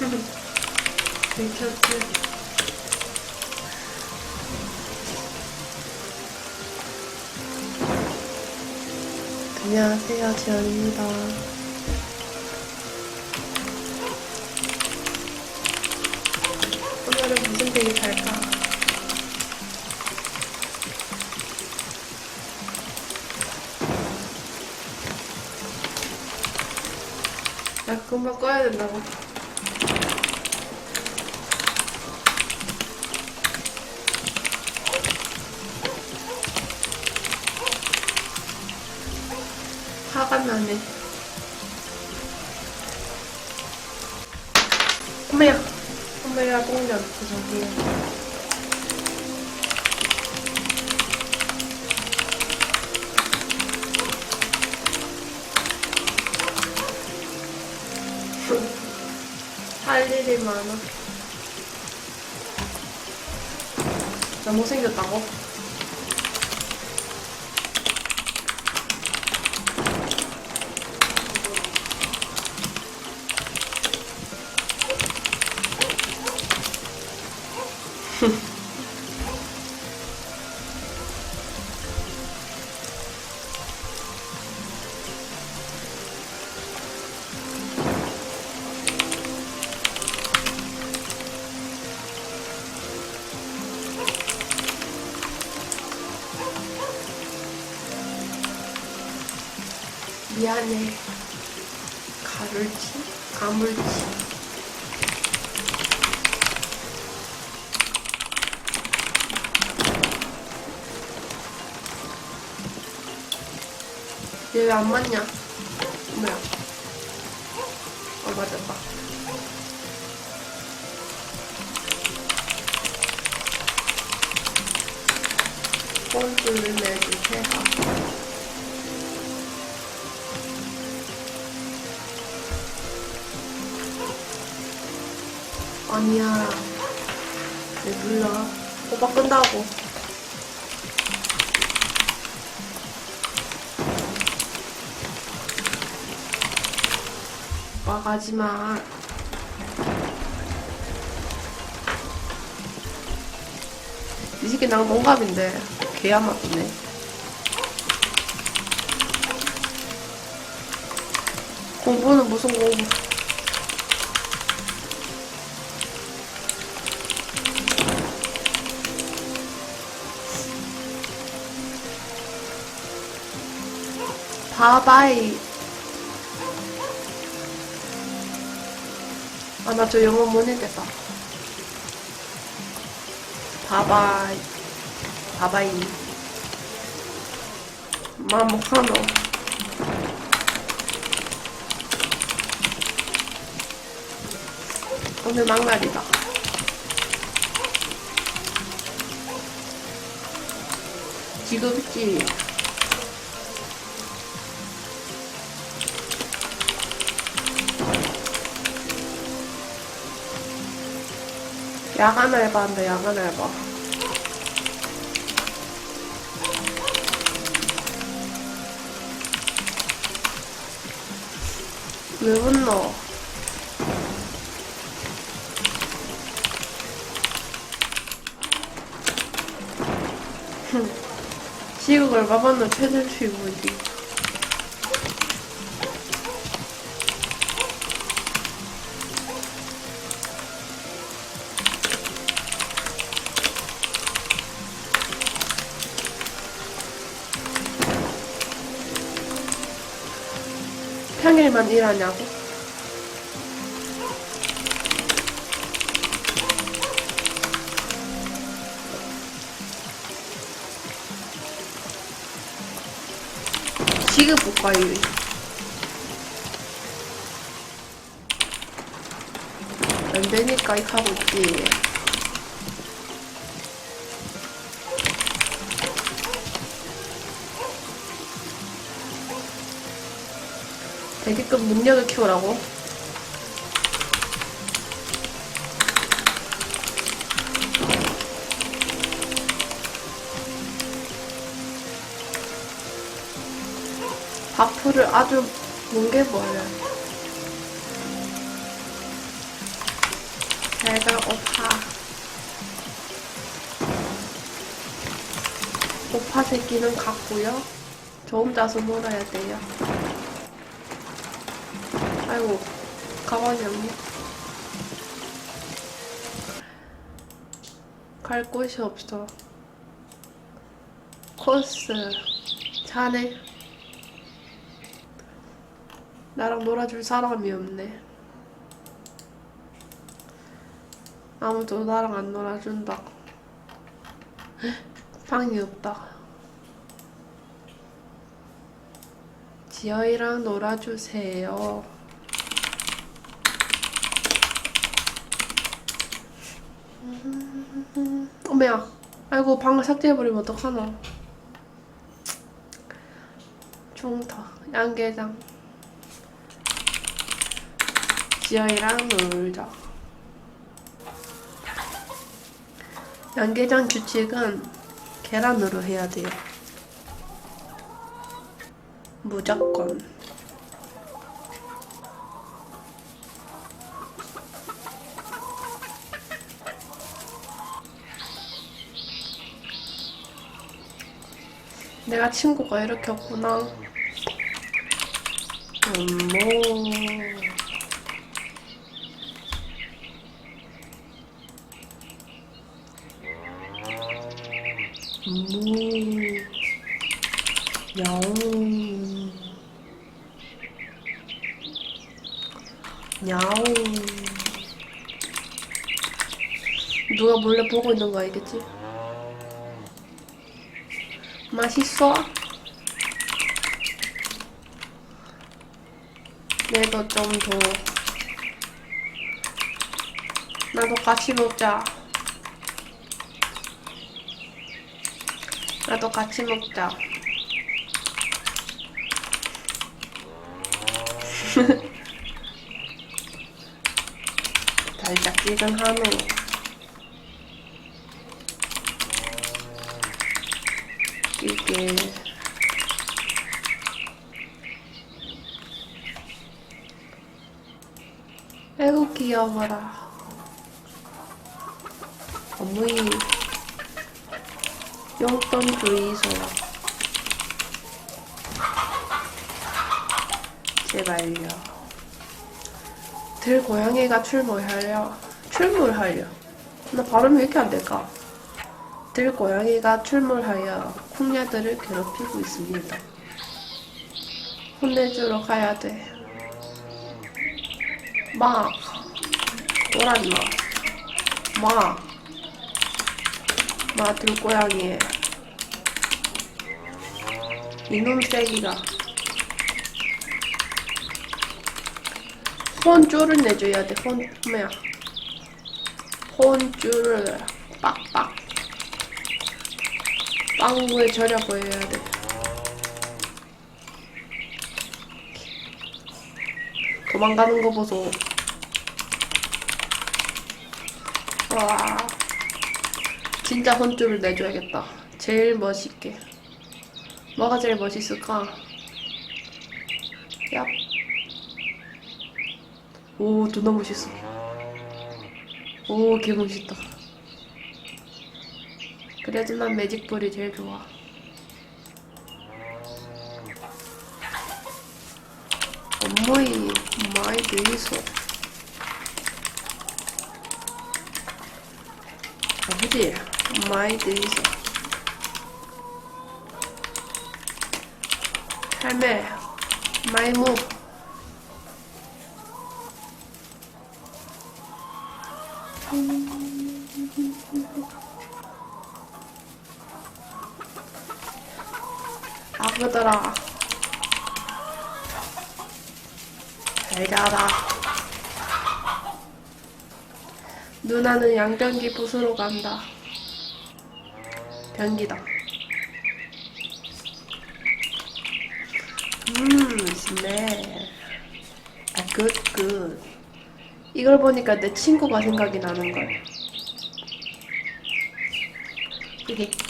들켰지. 안녕하세요, 지연입니다. 오늘은 무슨 데이 살까? 나 금방 꺼야 된다고. 화가 나네. 엄마야, 똥이 없어, 저기에. 할 일이 많아. 나 못생겼다고? 안해. 가물치? 가물치. 얘왜 안 맞냐? 뭐야? 어, 맞았다. 꼴뚜를 내주세요. 아니야. 왜 불러? 오빠 끈다고. 오빠 가지 마. 이 새끼 나랑 동갑인데 개야 맞네. 공부는 무슨 공부? 바바이. 아, 나 저 영어 못 읽겠다. 바바이. 바바이. 마모카노. 오늘 막날이다. 지겹지? 야간 알바한다, 야간 알바. 왜 웃노? 시국 얼마 받는 최저출구지. 평일만 일하냐고? 지금 볼까 유안 되니까 이렇게 하고 있지. 되게끔 능력을 키우라고? 바프를 아주 뭉개 버려. 내가 오파. 오파 새끼는 갔고요. 저 혼자서 놀아야 돼요. 아이고, 가만히 없네. 갈 곳이 없어. 코스. 자네. 나랑 놀아줄 사람이 없네. 아무도 나랑 안 놀아준다. 방이 없다. 지어이랑 놀아주세요. 어머야. 아이고, 방을 삭제해버리면 어떡하나. 중터, 양계장. 지어이랑 놀자. 양계장 규칙은 계란으로 해야 돼요. 무조건. 내가 친구가 이렇게 없구나. 어머. 무. 야옹. 야옹. 누가 몰래 보고 있는 거 알겠지? 맛있어? 내도 좀 더. 나도 같이 먹자. 나도 같이 먹자. 달짝지근 한우. 이게 아이고 귀여워라. 어머니 용돈 주이소. 제발요. 들 고양이가 출몰하려. 출몰하려. 나 발음이 왜 이렇게 안 될까? 들 고양이가 출몰하여 쿵야들을 괴롭히고 있습니다. 혼내주러 가야 돼. 마, 오란마, 마, 마 들고양이. 이놈 새끼가 혼줄을 내줘야 돼. 혼 뭐야? 혼줄을 빡빡. 빵구에 절약을 해야 돼. 도망가는 거 보소. 와. 진짜 혼줄을 내줘야겠다. 제일 멋있게. 뭐가 제일 멋있을까? 야. 오, 존나 멋있어. 오, 개 멋있다. 그래도 난 매직볼이 제일 좋아. 어머이 많이 들이소. 아버지 많이 들이소. 할매 많이 무. 아프더라. 잘 자라. 누나는 양변기 부수러 간다. 변기다. 음, 네. 아, 굿, 굿. 이걸 보니까 내 친구가 생각이 나는걸. 히히.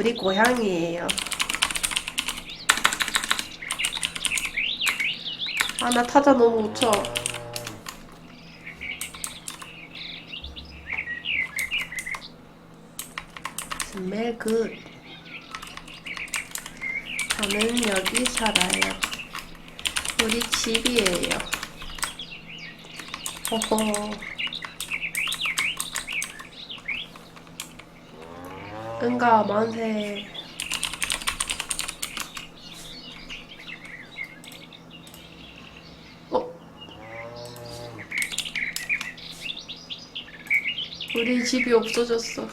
우리 고향이에요. 아, 나 타자 너무 우쳐. 스멜 굿. 저는 여기 살아요. 우리 집이에요. 어허. 응가 만세. 어? 우리 집이 없어졌어.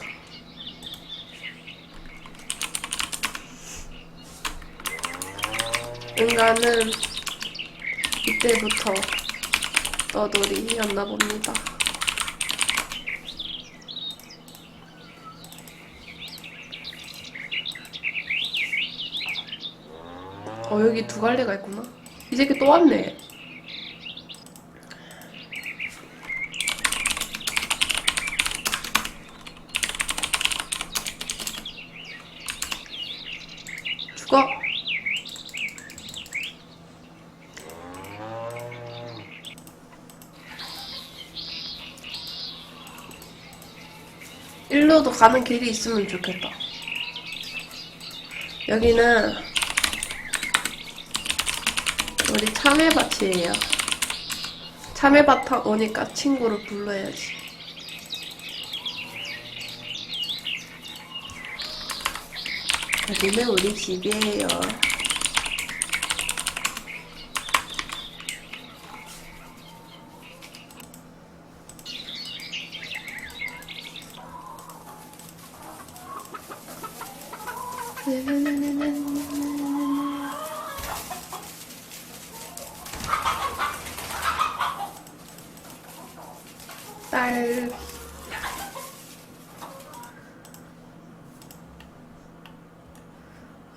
인간은 이때부터 떠돌이였나 봅니다. 어, 여기 두 갈래가 있구나. 이 새끼 또 왔네. 죽어. 일로도 가는 길이 있으면 좋겠다. 여기는 우리 참외밭이에요. 참외밭 오니까 친구를 불러야지. 여기는 우리 집이에요.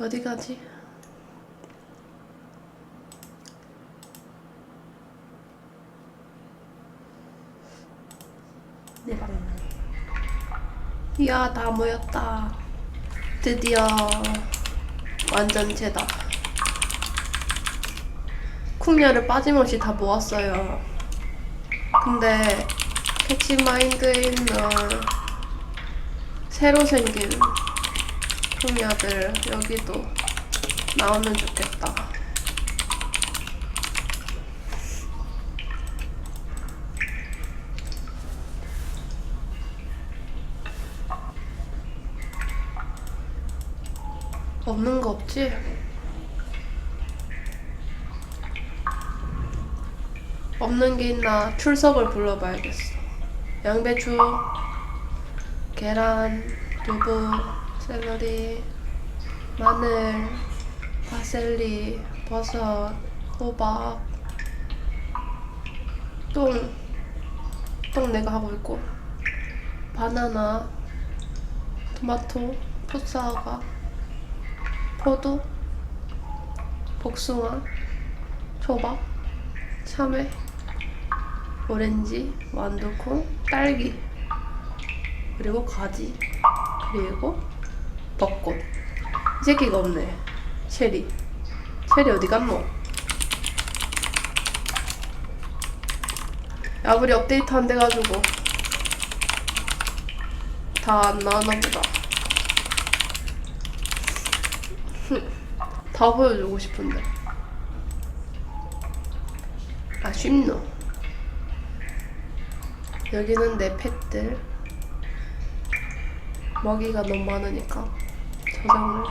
어디 가지? 내 방. 이야, 다 모였다. 드디어 완전체다. 쿵야를 빠짐없이 다 모았어요. 근데 캐치마인드에 있는 새로 생긴 쿵야들 여기도 나오면 좋겠다. 없는 거 없지? 없는 게 있나 출석을 불러봐야겠어. 양배추, 계란, 두부, 샐러리, 마늘, 파셀리, 버섯, 호박, 똥, 똥 내가 하고 있고, 바나나, 토마토, 풋사과, 포도, 복숭아, 초밥, 참외, 오렌지, 완두콩, 딸기, 그리고 가지, 그리고 벚꽃. 이 새끼가 없네. 체리. 체리 어디 갔노? 야불이 업데이트 안 돼가지고 다 안 나왔나 보다. 다 보여주고 싶은데. 아, 쉽노. 여기는 내 펫들. 먹이가 너무 많으니까 저장을.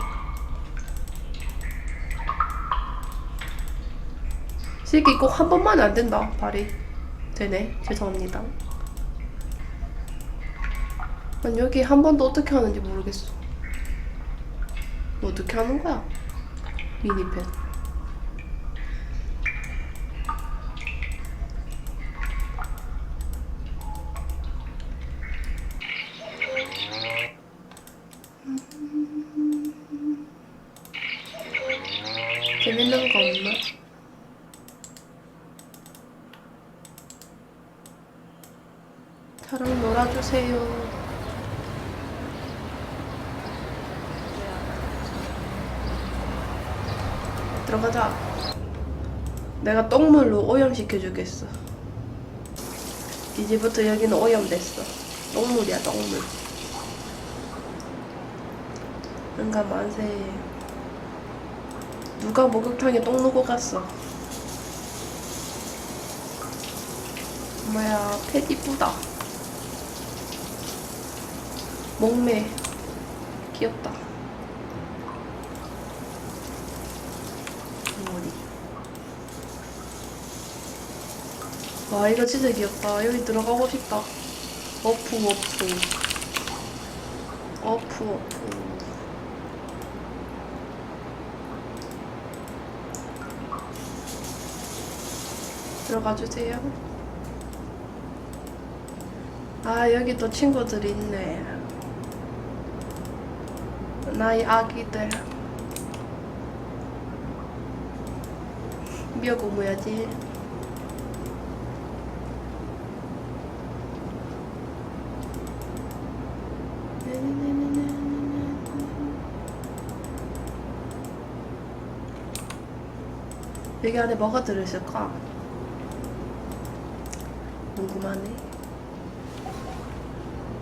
새끼 꼭한 번만 안 된다, 발이. 되네. 죄송합니다. 난 여기 한 번도 어떻게 하는지 모르겠어. 뭐 어떻게 하는 거야? 미니펜. 재밌는 거 없나? 저랑 놀아주세요. 들어가자. 내가 똥물로 오염시켜주겠어. 이제부터 여기는 오염됐어. 똥물이야, 똥물. 응가 만세. 누가 목욕탕에 똥 누고 갔어? 뭐야, 펫 이쁘다. 목매. 귀엽다. 머리. 와, 이거 진짜 귀엽다. 여기 들어가고 싶다. 어프, 어프. 어프, 어프. 들어가 주세요. 아, 여기 또 친구들이 있네. 나의 아기들. 미역국 뭐야지? 여기 안에 뭐가 들어있을까? 궁금하네.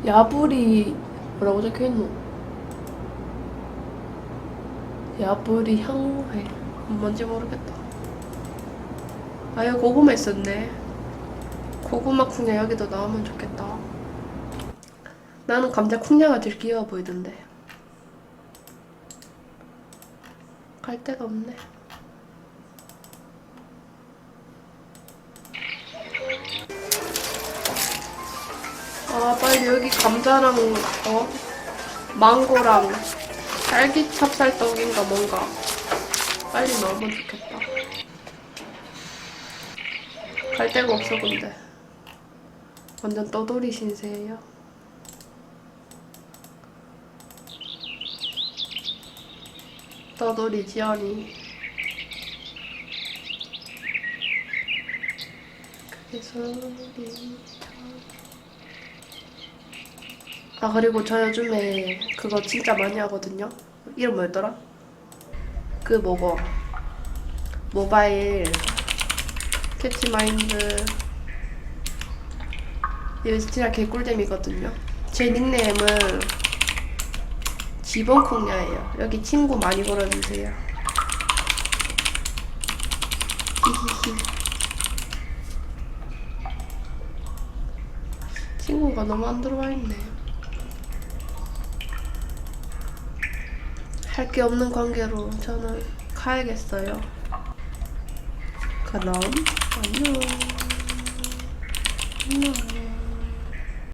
야불이 뭐라고 적혀있노? 야불이 향후회 뭔지 모르겠다. 아 여기 고구마 있었네. 고구마 쿵냥 여기도 나오면 좋겠다. 나는 감자 쿵냥가 제일 귀여워 보이던데. 갈 데가 없네. 아 빨리 여기 감자랑 어 망고랑 딸기 찹쌀떡인가 뭔가 빨리 넣으면 좋겠다. 갈 데가 없어 근데 완전 떠돌이 신세예요. 떠돌이 지연이 그게 소리 아 그리고 저 요즘에 그거 진짜 많이 하거든요. 이름 뭐였더라? 그 뭐고 모바일 캐치마인드 이거 진짜 개꿀잼이거든요. 제 닉네임은 지번콩야예요. 여기 친구 많이 걸어주세요. 친구가 너무 안 들어와 있네. 할 게 없는 관계로 저는 가야겠어요. 그럼 안녕. 안녕.